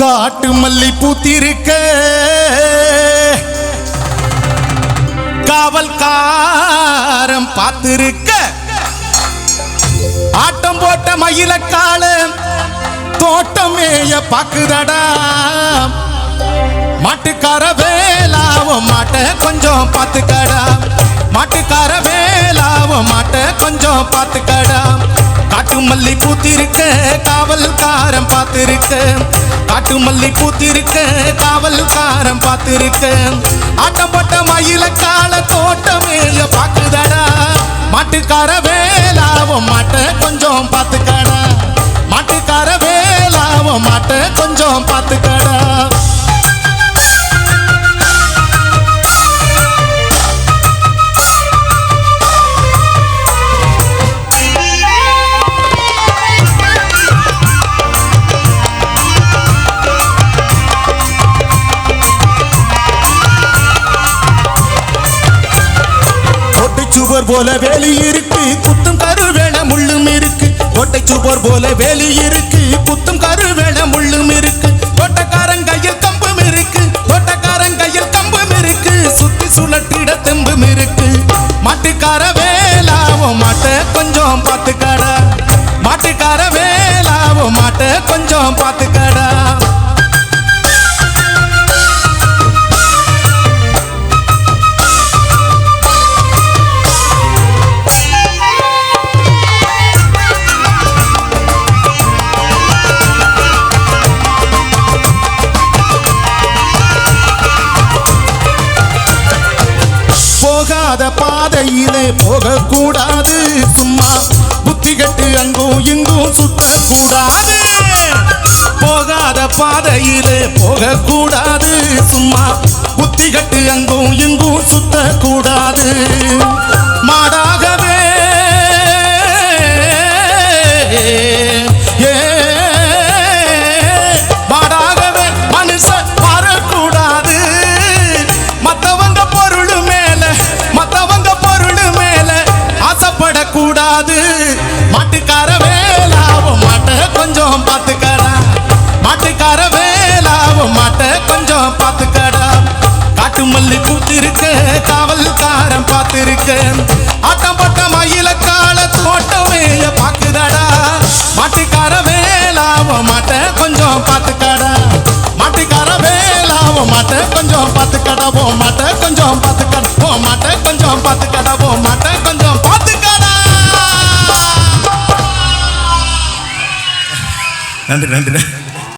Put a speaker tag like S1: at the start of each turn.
S1: காட்டு மல்லி பூத்திருக்க காவல்காரம் பார்த்திருக்க. ஆட்டம் போட்ட மயில கால தோட்டமேய பாக்குதடா மாட்டுக்கார வேலாவும் மாட்ட கொஞ்சம் பார்த்துக்கடா. மாட்டுக்கார வேலாவும் மாட்ட கொஞ்சம் பார்த்துக்கடா. காட்டு மல்லி பூத்திருக்க காவல்காரம் பார்த்திருக்க. காட்டு மல்லி பூத்திருக்க காவல்காரன் பார்த்திருக்க. ஆட்டம் போட்ட மயில கால தோட்டமேய பாக்குதடா மாட்டுக்கார வேலாவும் மாட்ட கொஞ்சம் பார்த்துக்கடா. மாட்டுக்கார வேலாவும் மாட்ட கொஞ்சம் பார்த்துக்கடா. போல வேலி இருக்கு. குத்தும் கருவேல முள்ளும் இருக்கு. கோட்டை சுவர் போல வேலி இருக்கு. குத்தும் கருவேல முள்ளும் இருக்கு. கோட்டக்காரன் கையில் கம்பும் இருக்கு. கோட்டக்காரன் கையில் கம்பும் இருக்கு. சுத்தி சுழற்றிட தெம்பும் இருக்கு. மாட்டுக்கார வேலாவோ மாட்ட கொஞ்சம் பார்த்துக்கார மாட்டுக்கார வேலாவோ மாட்ட கொஞ்சம் பார்த்துக்க பாதையிலே போகக்கூடாது. சும்மா புத்தி கட்டு அங்கும் இங்கும் சுற்றக்கூடாது. போகாத பாதையிலே போகக்கூடாது. சும்மா புத்தி கட்டு அங்கும் இங்கும் சுத்தக்கூடாது மாடாகவே ஆசைப்படக்கூடாது மாட்டுக்கார வேலாவும் மாட்ட கொஞ்சம் பார்த்துக்கடா. மாட்டுக்கார வேலாவும் மாட்ட கொஞ்சம் பார்த்துக்கடா. காட்டு மல்லி பூத்திருக்க காவல்காரன் பார்த்திருக்க. ஆட்டம் பட்ட மயில கால தோட்டமேய பார்க்குதடா மாட்டுக்கார வேலாவும் மாட்ட கொஞ்சம் பார்த்துக்கடா. மாட்டுக்கார வேலாவும் மாட்ட கொஞ்சம் பார்த்துக்கடா. போ மாட்ட கொஞ்சம் பார்த்துக்கடா. போ மாட்ட கொஞ்சம் பார்த்துக்கடா. போ மாட்ட நன்றி நன்றி